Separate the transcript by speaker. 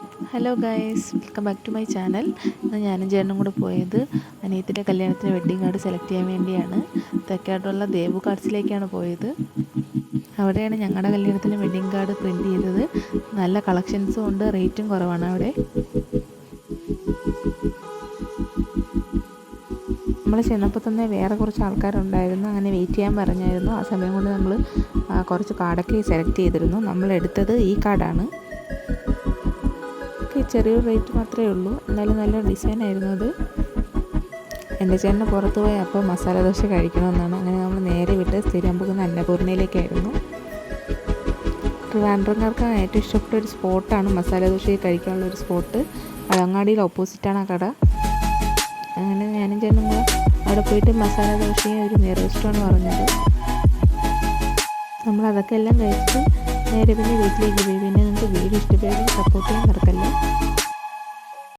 Speaker 1: Hello guys welcome back to my channel ഇന്ന് ഞാനും ചേട്ടനും കൂടെ പോയത് അനിയത്തിന്റെ കല്യാണത്തിന് വെഡ്ഡിങ് കാർഡ് സെലക്ട് ചെയ്യാൻ വേണ്ടിയാണ്. തെക്കാട്ടുള്ള ദേവു കാർഡ്സിലേക്കാണ് പോയത്. അവിടെയാണ് ഞങ്ങളുടെ കല്യാണത്തിന് വെഡ്ഡിങ് കാർഡ് പ്രിന്റ് ചെയ്തത്. നല്ല കളക്ഷൻസും ഉണ്ട് റേറ്റും കുറവാണ് അവിടെ. നമ്മൾ ചെന്നപ്പോൾ തന്നെ വേറെ കുറച്ച് ആൾക്കാരുണ്ടായിരുന്നു. അങ്ങനെ വെയിറ്റ് ചെയ്യാൻ പറഞ്ഞായിരുന്നു. ആ സമയം കൊണ്ട് നമ്മൾ കുറച്ച് കാർഡൊക്കെ സെലക്ട് ചെയ്തിരുന്നു. നമ്മൾ എടുത്തത് ഈ കാർഡാണ് ചെറിയൊരു റേറ്റ് മാത്രമേ ഉള്ളൂ. എന്നാലും നല്ല ഡിസൈൻ ആയിരുന്നു അത്. എന്റെ ചേട്ടന് പുറത്ത് പോയി അപ്പോൾ മസാല ദോശ കഴിക്കണമെന്നാണ്. അങ്ങനെ നമ്മൾ നേരെ വിട്ട് സ്ഥിരം പോകുന്ന അന്നപൂർണയിലേക്കായിരുന്നു. ട്രിവാൻഡ്രംകാർക്ക് ഏറ്റവും ഇഷ്ടപ്പെട്ട ഒരു സ്പോട്ടാണ് മസാല ദോശ കഴിക്കാനുള്ള ഒരു സ്പോട്ട്. പഴങ്ങാടിയിൽ ഓപ്പോസിറ്റാണ് ആ കട. അങ്ങനെ ഞാനും ചേട്ടനും കൂടെ അവിടെ പോയിട്ട് മസാല ദോശയും ഒരു നെറോസ്റ്റാണ് പറഞ്ഞത്. നമ്മൾ അതൊക്കെ എല്ലാം കഴിച്ചിട്ട് നേരെ പിന്നെ വീട്ടിലേക്ക് പോയി. പിന്നെ നിങ്ങൾക്ക് വീട് ഇഷ്ടപ്പെടുകയും സപ്പോർട്ട് ചെയ്യാൻ മറക്കല്ലേ?